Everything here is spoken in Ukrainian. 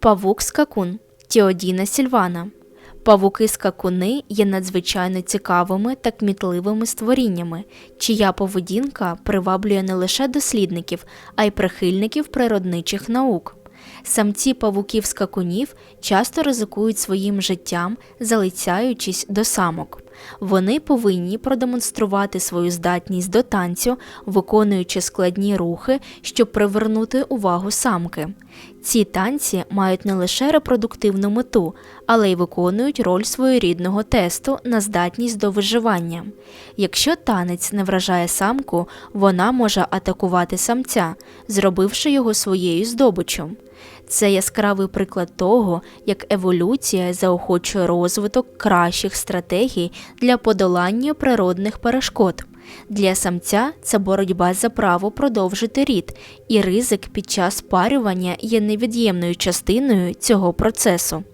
Павук скакун Тіодіна сільвана. Павуки-скакуни є надзвичайно цікавими та кмітливими створіннями, чия поведінка приваблює не лише дослідників, а й прихильників природничих наук. Самці павуків-скакунів часто ризикують своїм життям, залицяючись до самок. Вони повинні продемонструвати свою здатність до танцю, виконуючи складні рухи, щоб привернути увагу самки. Ці танці мають не лише репродуктивну мету, але й виконують роль своєрідного тесту на здатність до виживання. Якщо танець не вражає самку, вона може атакувати самця, зробивши його своєю здобиччю. Це яскравий приклад того, як еволюція заохочує розвиток кращих стратегій для подолання природних перешкод. Для самця це боротьба за право продовжити рід, і ризик під час парювання є невід'ємною частиною цього процесу.